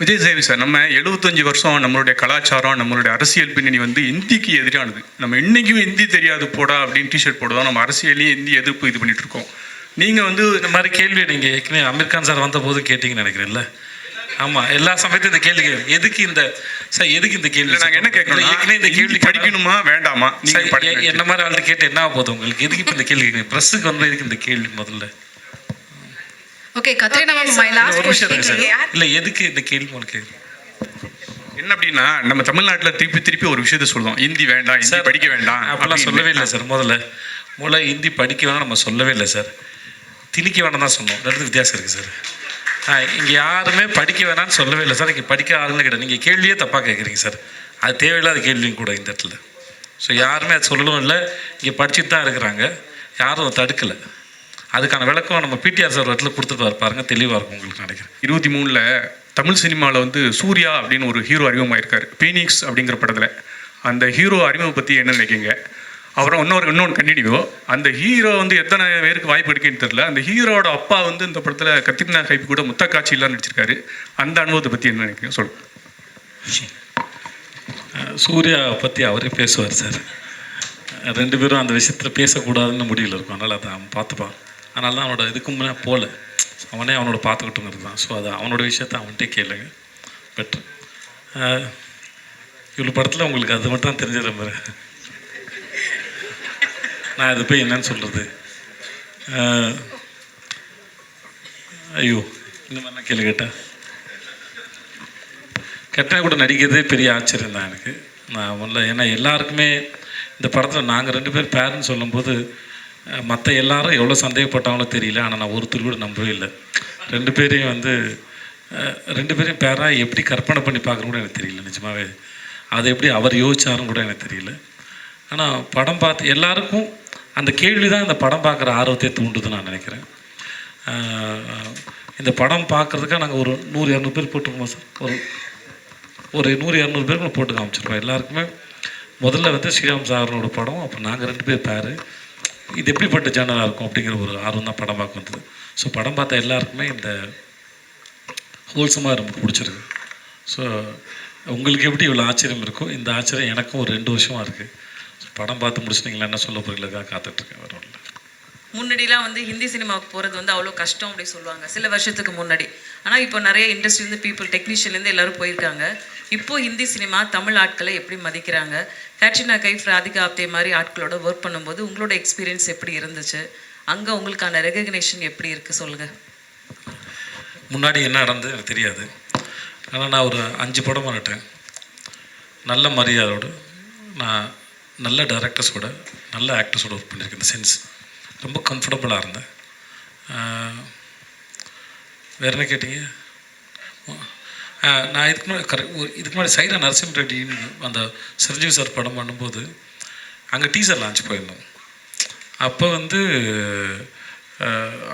Vijay சேவி sir நம்ம எழுபத்தஞ்சு வருஷம் நம்மளுடைய கலாச்சாரம் நம்மளுடைய அரசியல் பின்னணி வந்து இந்திக்கு எதிரானது. நம்ம இன்னைக்கும் இந்தி தெரியாது போடா அப்படின்னு டிஷர்ட் போடுவோம் நம்ம அரசியலையும் இந்தி எதிர்ப்பு இது பண்ணிட்டு இருக்கோம். நீங்கள் வந்து இந்த மாதிரி கேள்வி நீங்கள் ஏற்கனவே அமீர் கான் சார் வந்த போது கேட்டீங்கன்னு நினைக்கிறேன்ல. ஆமாம் எல்லா சமயத்தையும் இந்த கேள்வி கேட்குறேன் எதுக்கு இந்த சார் எதுக்கு இந்த கேள்வி நாங்கள் என்ன கேட்கணும் ஏற்கனவே இந்த கேள்வி படிக்கணுமா வேண்டாமா? என்ன மாதிரி ஆள்கிட்ட கேட்டு என்ன ஆக போகுது உங்களுக்கு? எதுக்கு இப்போ இந்த கேள்வி கேட்குறீங்க? ப்ரெஸ்ஸுக்கு வந்து எதுக்கு இந்த கேள்வி முதல்ல. Okay Katrina Okay, ma'am my last ஒரு விஷயம் இருக்கு சார் யார்? இல்லை எதுக்கு இந்த கேள்வி உங்களுக்கு என்ன அப்படின்னா நம்ம தமிழ்நாட்டில் திருப்பி திருப்பி ஒரு விஷயத்த சொல்லுவோம் இந்தி வேண்டாம் இந்தி சார் படிக்க வேண்டாம் அப்படிலாம். சொல்லவே இல்லை சார் முதல்ல. முதல்ல ஹிந்தி படிக்க வேணாம் நம்ம சொல்லவே இல்லை சார். திணிக்க வேணாம் தான் சொன்னோம். ரெண்டு வித்தியாசம் இருக்குது சார்? ஆ இங்கே யாருமே படிக்க வேணாம்னு சொல்லவே இல்லை சார். இங்கே படிக்க ஆளுங்களே கிடையாது நீங்கள் கேள்வியே தப்பாக கேட்குறீங்க சார். அது தேவையில்லாத கேள்வியும் கூட இந்த இடத்துல. ஸோ யாருமே அது சொல்லவும் இல்லை. இங்கே படிச்சுட்டு தான் இருக்கிறாங்க. யாரும் தடுக்கலை. அதுக்கான விளக்கம் நம்ம பிடிஆர் சார் இடத்துல கொடுத்துட்டு பாருங்க தெளிவாக இருக்கும் உங்களுக்கு நினைக்கிறேன். இருபத்தி மூணில் தமிழ் சினிமாவில் வந்து சூர்யா அப்படின்னு ஒரு ஹீரோ அறிமுகமாயிருக்காரு. பீனிக்ஸ் அப்படிங்கிற படத்தில். அந்த ஹீரோ அறிமுகம் பற்றி என்ன நினைக்கிங்க அப்புறம் இன்னொரு இன்னொன்று கண்டினியூ அந்த ஹீரோ வந்து எத்தனை பேருக்கு வாய்ப்பு இருக்குன்னு தெரியல. அந்த ஹீரோட அப்பா வந்து இந்த படத்தில் கத்திரினா கைப்பு கூட முத்த காட்சியெல்லாம் நடிச்சிருக்காரு. அந்த அனுபவத்தை பற்றி என்ன நினைக்கிறீங்க? சொல்லுங்கள் சூர்யா பற்றி அவரே பேசுவார் சார். ரெண்டு பேரும் அந்த விஷயத்தில் பேசக்கூடாதுன்னு முடிவில் இருக்கும். அதனால் அதை பார்த்துப்பான் அதனால தான் அவனோட இதுக்கு முன்னே போகல. அவனே அவனோட பார்த்துக்கிட்டுங்கிறது தான். ஸோ அது அவனோட விஷயத்த அவன்கிட்டே கேளுங்க. பெட்ரு இவ்வளோ படத்தில் உங்களுக்கு அது மட்டும் தான் தெரிஞ்சிட மாதிரி நான் இது போய் என்னன்னு சொல்கிறது ஐயோ இந்த மாதிரிலாம் கேள்வி கேட்டேன். கெட்டா கூட நடிக்கிறதே பெரிய ஆச்சரியம் தான் எனக்கு. நான் முதல்ல ஏன்னா எல்லாருக்குமே இந்த படத்தில் நாங்கள் ரெண்டு பேர் பேரன்னு சொல்லும்போது மற்ற எல்லாரும் எவ்வளோ சந்தேகப்பட்டாங்களோ தெரியல ஆனால் நான் ஒருத்தர் கூட நம்பவே இல்லை. ரெண்டு பேரையும் வந்து ரெண்டு பேரையும் பேராக எப்படி கற்பனை பண்ணி பார்க்குறோம் கூட எனக்கு தெரியல நிஜமாவே. அதை எப்படி அவர் யோசிச்சாருன்னு கூட எனக்கு தெரியல. ஆனால் படம் பார்த்து எல்லாருக்கும் அந்த கேள்வி தான் இந்த படம் பார்க்குற ஆர்வத்தை தூண்டுதுன்னு நான் நினைக்கிறேன். இந்த படம் பார்க்குறதுக்காக நாங்கள் ஒரு நூறு இரநூறு பேர் போட்டுருக்கோம் சார்? ஒரு ஒரு நூறு இரநூறு பேருக்கு போட்டு காமிச்சிருப்போம் எல்லாருக்குமே முதல்ல வந்து ஸ்ரீராம் சாரனோட படம் அப்போ நாங்கள் ரெண்டு பேர் பேர். இது எப்படிப்பட்ட ஜேர்னலாக இருக்கும் அப்படிங்கிற ஒரு ஆர்வம் தான் படம் பார்க்க வந்தது. ஸோ படம் பார்த்த எல்லாருக்குமே இந்த ஹோல்சமாக ரொம்ப பிடிச்சிருக்கு. ஸோ உங்களுக்கு எப்படி இவ்வளோ ஆச்சரியம் இருக்கோ இந்த ஆச்சரியம் எனக்கும் ஒரு ரெண்டு வருஷமாக இருக்குது ஸோ படம் பார்த்து முடிச்சிட்டிங்களா என்ன சொல்ல போகிறீங்களுக்காக காத்துட்ருக்கேன் வேறு ஒன்றும் முன்னாடிலாம் வந்து ஹிந்தி சினிமாவுக்கு போகிறது வந்து அவ்வளோ கஷ்டம் அப்படி சொல்லுவாங்க. சில வருஷத்துக்கு முன்னாடி. ஆனால் இப்போ நிறைய இண்டஸ்ட்ரிலேருந்து பீப்புள் டெக்னீஷியன்லேருந்து எல்லோரும் போயிருக்காங்க. இப்போ ஹிந்தி சினிமா தமிழ் ஆட்களை எப்படி மதிக்கிறாங்க? கேட்ரினா கைஃப் ராதிகா ஆப்தே மாதிரி ஆட்களோட ஒர்க் பண்ணும்போது உங்களோட எக்ஸ்பீரியன்ஸ் எப்படி இருந்துச்சு? அங்கே உங்களுக்கான ரெகக்னேஷன் எப்படி இருக்குது சொல்லுங்கள் முன்னாடி என்ன நடந்தது எனக்கு தெரியாது. ஆனால் நான் ஒரு அஞ்சு படம் பண்ணிட்டேன். நல்ல மரியாதையோடு நான் நல்ல டேரக்டர்ஸோட நல்ல ஆக்டர்ஸோட ஒர்க் பண்ணியிருக்கேன் இந்த சென்ஸ் ரொம்ப கம்ஃபர்டபுளாக இருந்தேன். வேறு வேற என்ன கேட்டீங்க? நான் இதுக்கு முன்னாடி கரெக்ட் இதுக்கு முன்னாடி சைரா நரசிம்ம ரெட்டின்னு அந்த சிரஞ்சீவி சார் படம் பண்ணும்போது அங்கே டீசர் லான்ச் போயிருந்தோம். அப்போ வந்து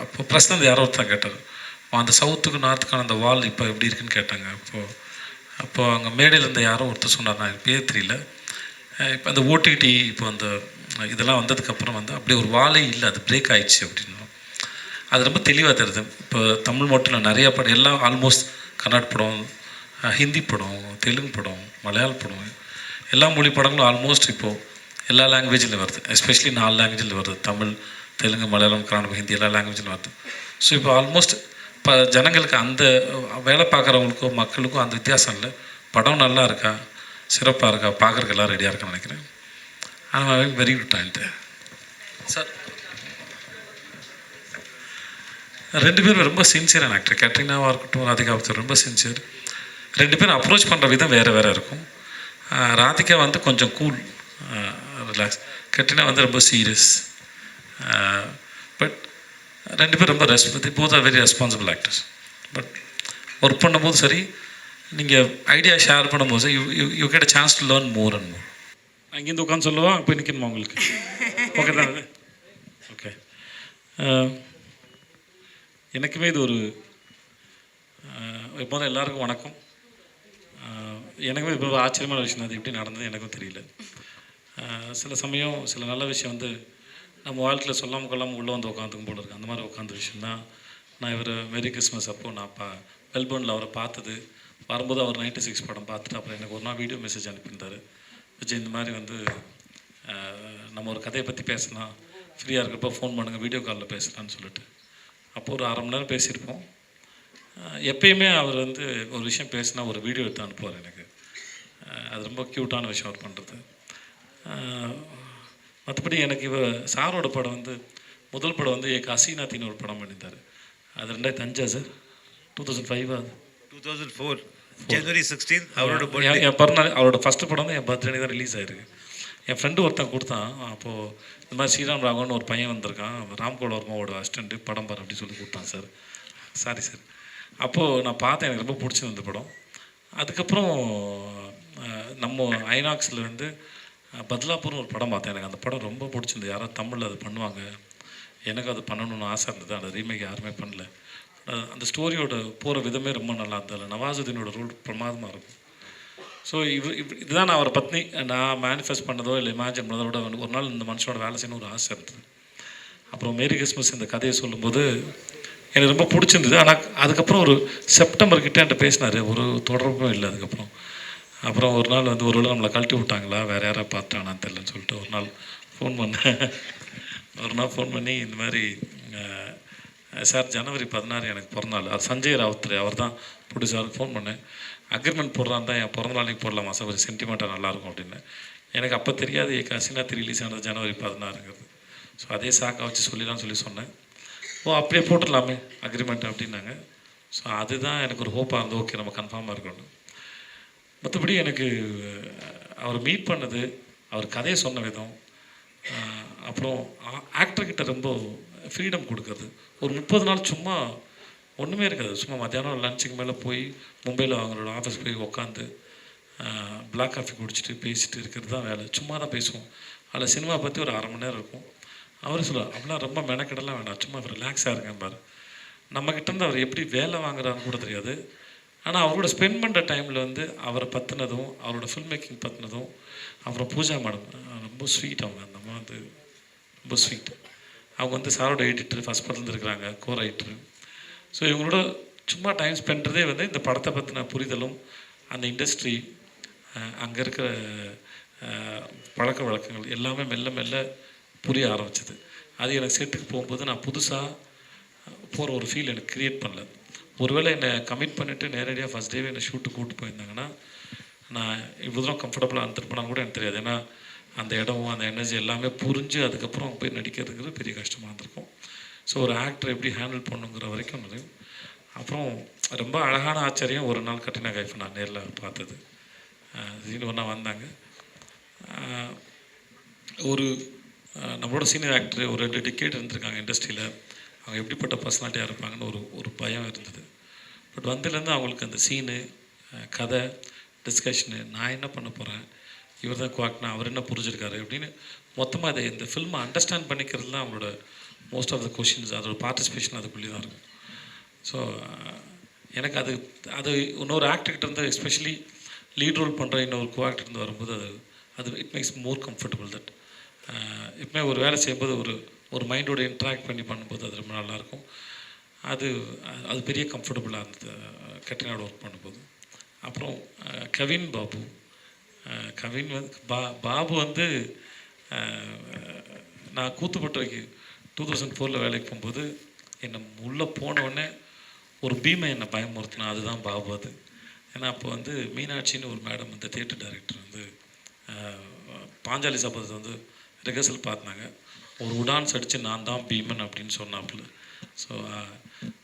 அப்போ பிரசாந்த் யாரோ ஒருத்தான் கேட்டார். அந்த சவுத்துக்கு நார்த்துக்கான அந்த வால் இப்போ எப்படி இருக்குன்னு கேட்டாங்க. அப்போது அப்போது அங்கே மேடையில் இருந்த யாரோ ஒருத்தர் சொன்னார். நான் பேர் தெரியல. இப்போ அந்த ஓடிடி இப்போ அந்த இதெல்லாம் வந்ததுக்கப்புறம் வந்து அப்படியே ஒரு வாழை இல்லை அது பிரேக் ஆயிடுச்சு அப்படின்னு. அது ரொம்ப தெளிவாக தருது. இப்போ தமிழ் மட்டும் இல்லை நிறையா படம் எல்லாம் ஆல்மோஸ்ட் கன்னட் படம் ஹிந்தி படம் தெலுங்கு படம் மலையாள படம் எல்லா மொழி படங்களும் ஆல்மோஸ்ட் இப்போது எல்லா லாங்குவேஜில் வருது. எஸ்பெஷலி நாலு லாங்குவேஜில் வருது. தமிழ் தெலுங்கு மலையாளம் கன்னடம் ஹிந்தி எல்லா லாங்குவேஜில் வருது. ஸோ இப்போ ஆல்மோஸ்ட் இப்போ ஜனங்களுக்கு அந்த வேலை பார்க்குறவங்களுக்கும் மக்களுக்கும் அந்த வித்தியாசம் இல்லை. படம் நல்லா இருக்கா? சிறப்பாக இருக்கா? பார்க்குறதுக்கு எல்லாம் ரெடியாக இருக்கான்னு நினைக்கிறேன். வெரி குட் டேலண்ட்டு சார் ரெண்டு பேரும் ரொம்ப சின்சியரான ஆக்டர் கேட்ரினாவாக இருக்கட்டும் ராதிகா ஆப்தர் ரொம்ப சின்சியர் ரெண்டு பேரும் அப்ரோச் பண்ணுற விதம் வேறு வேறு இருக்கும். ராதிகா வந்து கொஞ்சம் கூல் ரிலாக்ஸ் கேட்ரினா வந்து ரொம்ப சீரியஸ் பட் ரெண்டு பேரும் ரொம்ப response both are very responsible actors but work பண்ணும்போது சரி நீங்கள் ஐடியா ஷேர் பண்ணும்போது you you you get a chance to learn more and more அங்கேருந்து உட்காந்து சொல்லுவோம் போய் நிற்கணுமா உங்களுக்கு? ஓகே தான் ஓகே எனக்குமே இது ஒரு எப்போதும் எல்லாருக்கும் வணக்கம். எனக்குமே இப்போ ஆச்சரியமான விஷயம் அது எப்படி நடந்தது எனக்கும் தெரியல. சில சமயம் சில நல்ல விஷயம் வந்து நம்ம வாழ்க்கையில் சொல்லாமல் கொள்ளாமல் உள்ளே வந்து உட்காந்துக்கும் போல இருக்கு. அந்த மாதிரி உட்காந்த விஷயம் தான் நான் இவர் மேரி கிறிஸ்மஸ் அப்போது நான் பா மெல்போர்னில் அவரை பார்த்தது. வரும்போது அவர் நைன்டி சிக்ஸ் படம் பார்த்துட்டு அப்புறம் எனக்கு ஒரு நாள் வீடியோ மெசேஜ் அனுப்பியிருந்தார். விஜய் இந்த மாதிரி வந்து நம்ம ஒரு கதையை பற்றி பேசலாம் ஃப்ரீயாக இருக்கிறப்ப ஃபோன் பண்ணுங்கள் வீடியோ காலில் பேசலாம்னு சொல்லிட்டு. அப்போ ஒரு அரை மணி நேரம் பேசியிருப்போம். எப்பயுமே அவர் வந்து ஒரு விஷயம் பேசினா ஒரு வீடியோ எடுத்து அனுப்புவார் எனக்கு. அது ரொம்ப க்யூட்டான விஷயம் அவர் பண்ணுறது மற்றபடி எனக்கு இவர் சாரோட படம் வந்து முதல் படம் வந்து ஏக் ஹசீனாத்தின்னு ஒரு படம் பண்ணியிருந்தார். அது ரெண்டாயிரத்தி அஞ்சா sir? Two thousand ஃபைவா two thousand four January sixteen அவரோட என் பர்த்டே என் பிறந்தநாள் அவரோட ஃபஸ்ட்டு படம் தான் என் பர்த்டே தான் ரிலீஸ் ஆயிருக்கு. என் ஃப்ரெண்டு ஒருத்தன் கொடுத்தான். அப்போது இந்த மாதிரி ஸ்ரீராம் ராகவன் ஒரு பையன் வந்திருக்கான். ராம்கோல் வர்மாவோட அசிஸ்டண்ட்டு படம் பாரு அப்படின்னு சொல்லி கொடுத்தான் சார் சாரி சார் அப்போது நான் பார்த்தேன் எனக்கு ரொம்ப பிடிச்சது இந்த படம். அதுக்கப்புறம் நம்ம ஐநாக்ஸில் வந்து பத்லாப்பூர்னு ஒரு படம் பார்த்தேன். எனக்கு அந்த படம் ரொம்ப பிடிச்சிருந்தது. யாராவது தமிழில் அது பண்ணுவாங்க. எனக்கு அது பண்ணணும்னு ஆசை இருந்தது. அந்த ரீமேக் யாருமே பண்ணல. அந்த ஸ்டோரியோட போகிற விதமே ரொம்ப நல்லா இருந்தது நவாசுதீனோட ரோல் பிரமாதமாக இருக்கும். ஸோ இவ் இவ் இதுதான் நான் அவரை பத்னி நான் மேனிஃபெஸ்ட் பண்ணதோ இல்லை இமேஜின் பண்ணதோட ஒரு நாள் இந்த மனுஷனோட வேலை செய்யணும் ஒரு ஆசை இருந்தது. அப்புறம் மேரி கிறிஸ்மஸ் இந்த கதையை சொல்லும்போது எனக்கு ரொம்ப பிடிச்சிருந்தது. ஆனால் அதுக்கப்புறம் ஒரு செப்டம்பர் கிட்டே என்கிட்ட பேசினார். ஒரு தொடர்பும் இல்லை அதுக்கப்புறம். அப்புறம் ஒரு நாள் வந்து ஒரு வேளை நம்மளை கழட்டி விட்டாங்களா? வேறு யாராவது பார்த்தானான்னு தெரியலன்னு சொல்லிட்டு ஒரு நாள் ஃபோன் பண்ணேன் ஒரு நாள் ஃபோன் பண்ணி இந்த மாதிரி சார் ஜனவரி பதினாறு எனக்கு பிறந்தநாள். அது சஞ்சய் ராவுத்ரே அவர் தான் ப்ரொடியூசருக்கு ஃபோன் பண்ணேன். அக்ரிமெண்ட் போடுறான் தான் என் பிறந்த நாளைக்கு போடலாமா சார்? கொஞ்சம் சென்டிமெண்ட்டாக நல்லாயிருக்கும் அப்படின்னு. எனக்கு அப்போ தெரியாது ஏ கசினாத் ரிலீஸ் ஆனது ஜனவரி பதினாறுங்கிறது. ஸோ அதே சாக்கா வச்சு சொல்லிடலாம் சொல்லி சொன்னேன். ஓ அப்படியே போட்டுடலாமே அக்ரிமெண்ட் அப்படின்னாங்க. ஸோ அதுதான் எனக்கு ஒரு ஹோப்பாக இருந்தது. ஓகே நம்ம கன்ஃபார்மாக இருக்கணும். மற்றபடி எனக்கு அவர் மீட் பண்ணது அவர் கதையை சொன்ன விதம் அப்புறம் ஆக்டர்கிட்ட ரொம்ப ஃப்ரீடம் கொடுக்குறது. ஒரு முப்பது நாள் சும்மா ஒன்றுமே இருக்காது. சும்மா மத்தியானம் லஞ்சுக்கு மேலே போய் மும்பையில் அவங்களோட ஆஃபீஸ் போய் உட்காந்து பிளாக் காஃபி குடிச்சிட்டு பேசிட்டு இருக்கிறது தான் வேலை. சும்மா தான் பேசுவோம். அதில் சினிமா பற்றி ஒரு அரை மணி நேரம் இருக்கும். அவர் சொல்லுவார் அப்படிலாம் ரொம்ப மெனக்கெடலாம் வேண்டாம். சும்மா ரிலாக்ஸாக இருக்கேன் பாரு. நம்மக்கிட்ட இருந்து அவர் எப்படி வேலை வாங்குறாருன்னு கூட தெரியாது. ஆனால் அவரோட ஸ்பெண்ட் பண்ணுற டைமில் வந்து அவரை பற்றினதும் அவரோட ஃபில்ம் மேக்கிங் பற்றினதும் அப்புறம் பூஜா மேடம் ரொம்ப ஸ்வீட் அவங்க. அந்த அம்மா வந்து ரொம்ப ஸ்வீட் அவங்க வந்து சாரோட எடிட்டர் ஃபஸ்ட் படத்துல இருக்கிறாங்க கோ ரைட்டர் ஸோ இவங்களோட சும்மா டைம் ஸ்பெண்ட்றதே வந்து இந்த படத்தை பற்றின புரிதலும் அந்த இண்டஸ்ட்ரி அங்கே இருக்கிற பழக்க வழக்கங்கள் எல்லாமே மெல்ல மெல்ல புரிய ஆரம்பிச்சது. அது எனக்கு செட்டுக்கு போகும்போது நான் புதுசாக போகிற ஒரு ஃபீல் எனக்கு க்ரியேட் பண்ணல. ஒருவேளை என்னை கமிட் பண்ணிவிட்டு நேரடியாக ஃபஸ்ட் டேவே என்னை ஷூட்டு கூப்பிட்டு போயிருந்தாங்கன்னா நான் இவ்வளோ தூரம் கம்ஃபர்டபுளாக இருந்திருப்பேனான்னு கூட எனக்கு தெரியாது. ஏன்னா அந்த இடம் அந்த எனர்ஜி எல்லாமே புரிஞ்சு அதுக்கப்புறம் போய் நடிக்கிறதுங்கிறது பெரிய கஷ்டமாக இருந்திருக்கும். ஸோ ஒரு ஆக்டர் எப்படி ஹேண்டில் பண்ணுங்கிற வரைக்கும் நிறைய அப்புறம் ரொம்ப அழகான ஆச்சரியம் ஒரு நாள் கட்டினா கைஃப் நான் நேரில் பார்த்தது. சீனு ஒன்றா வந்தாங்க. ஒரு நம்மளோட சீனியர் ஆக்டர் ஒரு ரெண்டு டிக்கெட் இருந்திருக்காங்க இண்டஸ்ட்ரியில் அவங்க எப்படிப்பட்ட பர்சனாலிட்டியாக இருப்பாங்கன்னு ஒரு ஒரு பயம் இருந்தது. பட் வந்ததுலேருந்து அவங்களுக்கு அந்த சீனு கதை டிஸ்கஷனு நான் என்ன பண்ண போகிறேன் இவர் தான் குவாக்னா அவர் என்ன புரிஞ்சிருக்காரு அப்படின்னு மொத்தமாக அதை இந்த ஃபில்மை அண்டர்ஸ்டாண்ட் பண்ணிக்கிறது தான் அவங்களோட மோஸ்ட் ஆஃப் த கொஷின்ஸ் அதோட பார்ட்டிசிபேஷன் அதுக்குள்ளே தான் இருக்கும் ஸோ எனக்கு அது அது இன்னொரு ஆக்டர்கிட்ட இருந்து எஸ்பெஷலி லீட் ரோல் பண்ணுற இன்னொரு கோ இருந்து வரும்போது அது அது it makes more comfortable that எப்பவுமே ஒரு வேலை செய்யும்போது ஒரு ஒரு மைண்டோட இன்ட்ராக்ட் பண்ணி பண்ணும்போது அது ரொம்ப நல்லாயிருக்கும் அது அது- அது பெரிய கம்ஃபர்டபுளாக இருந்தது கட்டினாட ஒர்க் பண்ணும்போது. அப்புறம் கவின் பாபு கவின் வந்து பா பாபு வந்து நான் கூத்துப்பட்டுறைக்கு டூ தௌசண்ட் ஃபோரில் வேலைக்கு போகும்போது என்னை உள்ளே போனவுடனே ஒரு பீமை என்னை பயமுறுத்தினா அதுதான் பாபு அது. ஏன்னா அப்போ வந்து மீனாட்சின்னு ஒரு மேடம் வந்து தியேட்டர் டைரக்டர் வந்து பாஞ்சாலி சபதத்தை வந்து ரிஹர்சல் பார்த்தாங்க ஒரு உடான்ஸ் அடித்து நான் தான் பீமன் அப்படின்னு சொன்னாப்புல. ஸோ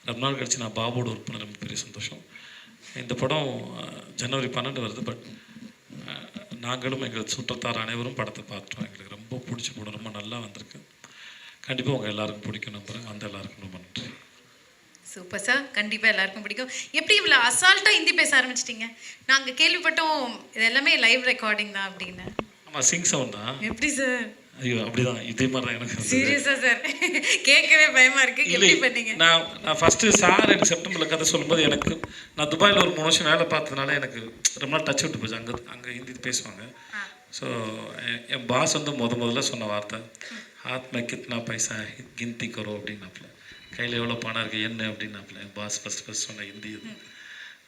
ரொம்ப நாள் கழிச்சு நான் பாபோட ஒர்க் பண்ண ரொம்ப பெரிய சந்தோஷம். இந்த படம் ஜனவரி பன்னெண்டு வருது. பட் நாங்களும் எங்கள் சுற்றத்தார் அனைவரும் படத்தை பார்த்தோம் எங்களுக்கு ரொம்ப பிடிச்ச படம் ரொம்ப நல்லா வந்திருக்கு. கண்டிப்பாக உங்கள் எல்லாருக்கும் பிடிக்கும் நம்புகிறேன் வந்த எல்லாருக்கும் ரொம்ப நன்றி. Super sir. கண்டிப்பா எல்லாருக்கும் பிடிக்கும். எப்படி இவ்வளோ அசால்ட்டா ஹிந்தி பேச ஆரம்பிச்சிட்டீங்க? நாங்க கேள்விப்பட்டோம் இது எல்லாமே லைவ் ரெக்கார்டிங் தான் அப்படின்னு. ஆமாம் சிங் சவுண்ட் தான். எப்படி சார்? ஐயோ அப்படிதான். இதே மாதிரி தான் எனக்கு. சீரியஸா சார். கேட்கவே பயமா இருக்கு. எப்படி பண்ணீங்க? நான் நான் ஃபஸ்ட்டு சார் எனக்கு செப்டம்பரில் கதை சொல்லும்போது எனக்கு நான் துபாயில் ஒரு மூணு வருஷம் வேலை பார்த்ததுனால எனக்கு ரொம்ப நாள் டச் விட்டு போச்சு. அங்கே அங்கே ஹிந்தி பேசுவாங்க. ஸோ என் பாஸ் வந்து முத முதல்ல சொன்ன வார்த்தை ஹாத் மே கித்னா பைசா கிந்தி கரோ அப்படின்னாப்புல. கையில் எவ்வளோ பணம் இருக்குது என்ன அப்படின்னாப்புல. என் பாஸ் ஃபஸ்ட் ஃபஸ்ட் சொன்ன ஹிந்தி இது.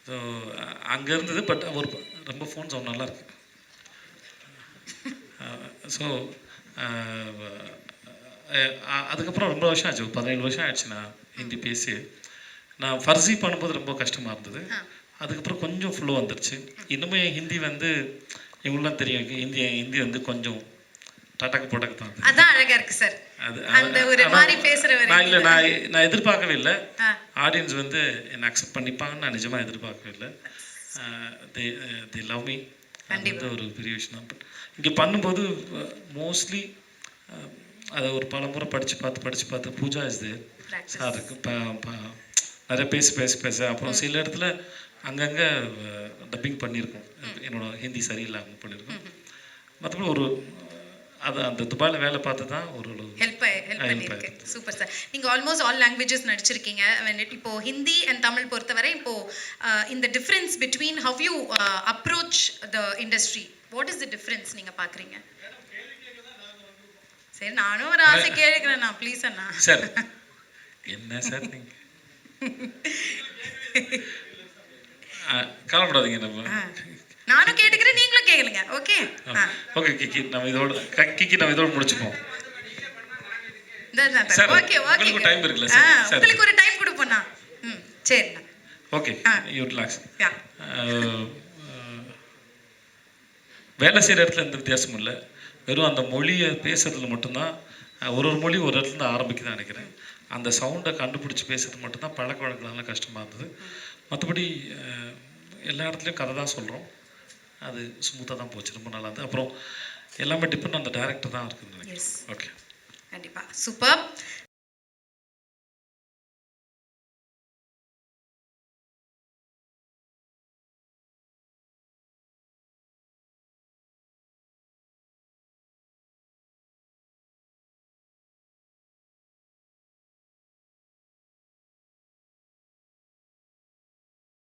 ஸோ அங்கே இருந்தது பட் ஒரு ரொம்ப ஃபோன் சவுண்ட் நல்லா இருக்கு. ஸோ அதுக்கப்புறம் ரொம்ப வருஷம் ஆச்சு. பதினேழு வருஷம் ஆயிடுச்சு நான் ஹிந்தி பேசி. நான் ஃபர்ஸி பண்ணும்போது ரொம்ப கஷ்டமாக இருந்தது. அதுக்கப்புறம் கொஞ்சம் ஃப்ளோ வந்துருச்சு. இன்னுமே ஹிந்தி வந்து இவங்களாம் தெரியும். ஹிந்தி ஹிந்தி வந்து கொஞ்சம் டாட்டாக்கு போட்டாக்கு தான் அது. அதான் அழகா இருக்கு சார். அது அந்த ஒரு மாதிரி பேசுறவர் நான் இல்லை நான் நான் எதிர்பார்க்கவே இல்லை. ஆடியன்ஸ் வந்து என்னை அக்செப்ட் பண்ணிப்பாங்கன்னு நான் நிஜமாக எதிர்பார்க்கவே இல்லை. தி தி லவ் மீ அது வந்து ஒரு பெரிய விஷயம் பட் இங்கே பண்ணும்போது மோஸ்ட்லி அதை ஒரு பல முறை படித்து பார்த்து படித்து பார்த்து பூஜா இஸ் தேர். சார் இருக்கு. ப- ப- நிறைய பேசி பேசி பேச. அப்புறம் சில இடத்துல அங்கங்கே டப்பிங் பண்ணியிருக்கோம். என்னோட ஹிந்தி சரியில்லாமல் பண்ணியிருக்கோம். மற்றபடி ஒரு அது அந்த துபாயில் வேலை பார்த்து தான் ஒரு ஒரு ஹெல்ப் ஹெல்ப் Help பண்ணிருக்கு சூப்பர் சார் நீங்க ஆல்மோஸ்ட் ஆல் லாங்குவேஜஸ் நடிச்சிருக்கீங்க. இப்போ ஹிந்தி அண்ட் தமிழ் பொறுத்தவரை இப்போ இந்த difference between how you approach the industry what is the difference நீங்க பாக்குறீங்க? சரி நானும் ஒரு ஆசை கேட்கிறேன் நான். ப்ளீஸ் அண்ணா. சார் என்ன சார் நீங்கள் கவலைப்படாதீங்க நம்ம. நானும் கேட்டுக்கிறேன் நீங்களும் கேளுங்க. ஓகே ஓகே கிக்கி நம்ம இதோட கிக்கி நம்ம இதோட முடிச்சுப்போம் Sir, ஓகே ஓகே உங்களுக்கு time இருக்குல்ல. உங்களுக்கு ஒரு டைம் கொடுப்போண்ணா ம் சரிண்ணா. ஓகே. யூ. ரிலாக்ஸ் வேலை செய்கிற இடத்துல எந்த வித்தியாசமும் இல்லை. வெறும் அந்த மொழியை பேசுறதுல மட்டும்தான் ஒரு ஒரு மொழி ஒரு இடத்துல ஆரம்பிக்குதுன்னு நினைக்கிறேன். அந்த சவுண்டை கண்டுபிடிச்சி பேசுறது மட்டும்தான் பழக்க வழக்கம்லாம் கஷ்டமாக இருந்தது. மற்றபடி எல்லா இடத்துலையும் கதை தான் சொல்கிறோம் அது ஸ்மூத்தாக தான் போச்சு ரொம்ப நல்லா இருந்தது அப்புறம் எல்லாமே டிபெண்ட் அந்த டேரக்டர் தான் இருக்குதுன்னு நினைக்கிறேன். ஓகே கண்டிப்பா சூப்பர்